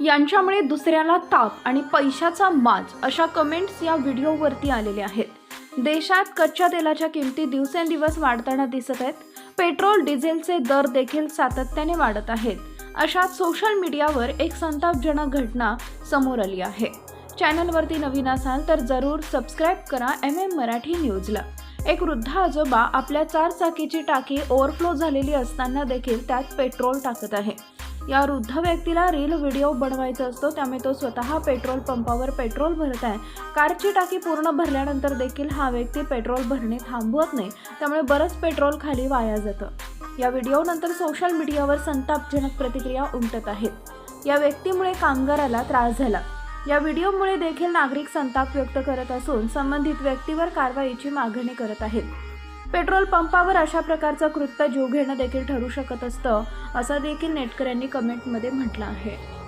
यांच्यामुळे दुसऱ्याला ताप आणि पैशाचा माज अशा कमेंट्स या व्हिडिओवरती आलेल्या आहेत. देशात कच्च्या तेलाच्या किमती दिवसेंदिवस वाढताना दिसत आहेत. पेट्रोल डिझेलचे दर देखील सातत्याने वाढत आहेत. अशा सोशल मीडियावर एक संतापजनक घटना समोर आली आहे. चॅनलवरती नवीन असाल तर जरूर सबस्क्राईब करा एम एम मराठी न्यूजला एक वृद्ध आजोबा आपल्या चार चाकीची टाकी ओव्हरफ्लो झालेली असताना देखील त्यात पेट्रोल टाकत आहे. या वृद्ध व्यक्तीला रील व्हिडिओ बनवायचा असतो त्यामुळे तो स्वतः पेट्रोल पंपावर पेट्रोल भरत आहे. कारची टाकी पूर्ण भरल्यानंतर देखील हा व्यक्ती पेट्रोल भरणे थांबवत नाही त्यामुळे बरंच पेट्रोल खाली वाया जातं. या व्हिडिओनंतर सोशल मीडियावर संतापजनक प्रतिक्रिया उमटत आहेत. या व्यक्तीमुळे कामगाराला त्रास झाला. या व्हिडिओमुळे देखील नागरिक संताप व्यक्त करत असून संबंधित व्यक्तीवर कारवाईची मागणी करत आहेत. पेट्रोल पंपावर अशा प्रकारचं कृत्य जीव घेणं देखील ठरू शकत असतं असं देखील नेटकऱ्यांनी कमेंटमध्ये म्हटलं आहे.